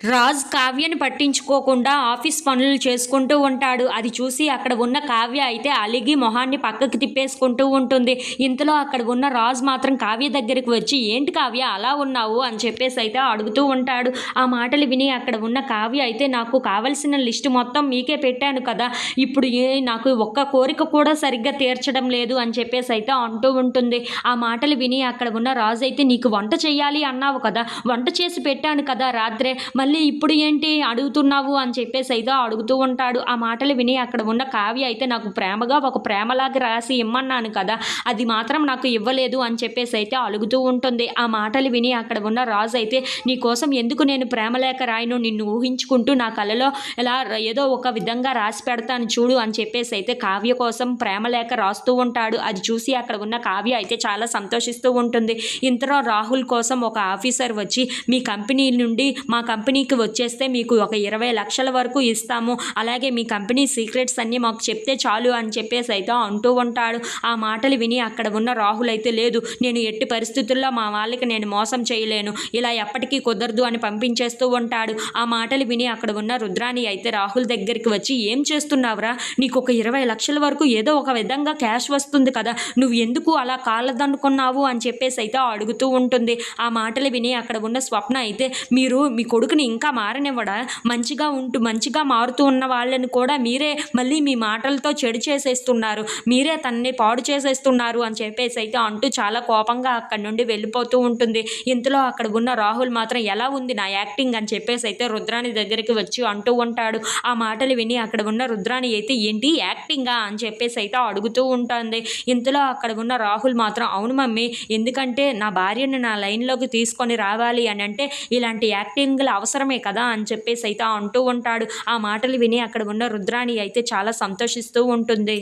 రాజ్ కావ్యని పట్టించుకోకుండా ఆఫీస్ పనులు చేసుకుంటూ ఉంటాడు. అది చూసి అక్కడ ఉన్న కావ్య అయితే అలిగి మొహాన్ని పక్కకి తిప్పేసుకుంటూ ఉంటుంది. ఇంతలో అక్కడ ఉన్న రాజ్ మాత్రం కావ్య దగ్గరికి వచ్చి ఏంటి కావ్య అలా ఉన్నావు? అని చెప్పేసి అయితే అడుగుతూ ఉంటాడు. ఆ మాటలు విని అక్కడ ఉన్న కావ్య అయితే నాకు కావలసిన లిస్టు మొత్తం మీకే పెట్టాను కదా. ఇప్పుడు ఏ నాకు ఒక్క కోరిక కూడా సరిగ్గా తీర్చడం లేదు అని చెప్పేసి అయితే అంటూ ఉంటుంది. ఆ మాటలు విని అక్కడ ఉన్న రాజు అయితే నీకు వంట చేయాలి అన్నావు కదా. వంట చేసి పెట్టాను కదా రాత్రే. మళ్ళీ ఇప్పుడు ఏంటి అడుగుతున్నావు? అని చెప్పేసి అయితే అడుగుతూ ఉంటాడు. ఆ మాటలు విని అక్కడ ఉన్న కావ్య అయితే నాకు ప్రేమగా ఒక ప్రేమలాగా రాసి ఇమ్మన్నాను కదా అది మాత్రం నాకు ఇవ్వలేదు అని చెప్పేసి అయితే అడుగుతూ ఉంటుంది. ఆ మాటలు విని అక్కడ ఉన్న రాజు అయితే నీ కోసం ఎందుకు నేను ప్రేమలేఖ రాయను? నిన్ను ఊహించుకుంటూ నా కలలో ఇలా ఏదో ఒక విధంగా రాసి పెడతాను చూడు అని చెప్పేసి అయితే కావ్య కోసం ప్రేమలేఖ రాస్తూ ఉంటాడు. అది చూసి అక్కడ ఉన్న కావ్య అయితే చాలా సంతోషిస్తూ ఉంటుంది. ఇంతలో రాహుల్ కోసం ఒక ఆఫీసర్ వచ్చి మీ కంపెనీ నుండి మా కంపెనీ కంపెనీకి వచ్చేస్తే మీకు ఒక ఇరవై లక్షల వరకు ఇస్తాము. అలాగే మీ కంపెనీ సీక్రెట్స్ అన్నీ మాకు చెప్తే చాలు అని చెప్పేసి అయితే అంటూ ఉంటాడు. ఆ మాటలు విని అక్కడ ఉన్న రాహుల్ అయితే లేదు. నేను ఎట్టి పరిస్థితుల్లో మా వాళ్ళకి నేను మోసం చేయలేను. ఇలా ఎప్పటికీ కుదరదు అని పంపించేస్తూ ఉంటాడు. ఆ మాటలు విని అక్కడ ఉన్న రుద్రాని అయితే రాహుల్ దగ్గరికి వచ్చి ఏం చేస్తున్నావురా? నీకు ఒక ఇరవై లక్షల వరకు ఏదో ఒక విధంగా క్యాష్ వస్తుంది కదా. నువ్వు ఎందుకు అలా కాలదనుకున్నావు? అని చెప్పేసి అయితే అడుగుతూ ఉంటుంది. ఆ మాటలు విని అక్కడ ఉన్న స్వప్న అయితే మీరు మీ కొడుకుని ఇంకా మారనివ్వడా? మంచిగా ఉంటూ మంచిగా మారుతూ ఉన్న వాళ్ళని కూడా మీరే మళ్ళీ మీ మాటలతో చెడు చేసేస్తున్నారు. మీరే తనని పాడు చేసేస్తున్నారు అని చెప్పేసి అయితే అంటూ చాలా కోపంగా అక్కడి నుండి వెళ్ళిపోతూ ఉంటుంది. ఇంతలో అక్కడ ఉన్న రాహుల్ మాత్రం ఎలా ఉంది నా యాక్టింగ్? అని చెప్పేసి అయితే రుద్రాని దగ్గరికి వచ్చి అంటూ ఉంటాడు. ఆ మాటలు విని అక్కడ ఉన్న రుద్రాని అయితే ఏంటి? యాక్టింగా? అని చెప్పేసి అయితే అడుగుతూ ఉంటుంది. ఇంతలో అక్కడ ఉన్న రాహుల్ మాత్రం అవును మమ్మీ ఎందుకంటే నా భార్యను నా లైన్లోకి తీసుకొని రావాలి అని అంటే ఇలాంటి యాక్టింగ్లు అవసరమే కదా అని చెప్పేసి అయితే అంటూ ఉంటాడు. ఆ మాటలు విని అక్కడ ఉన్న రుద్రాణి అయితే చాలా సంతోషిస్తూ ఉంటుంది.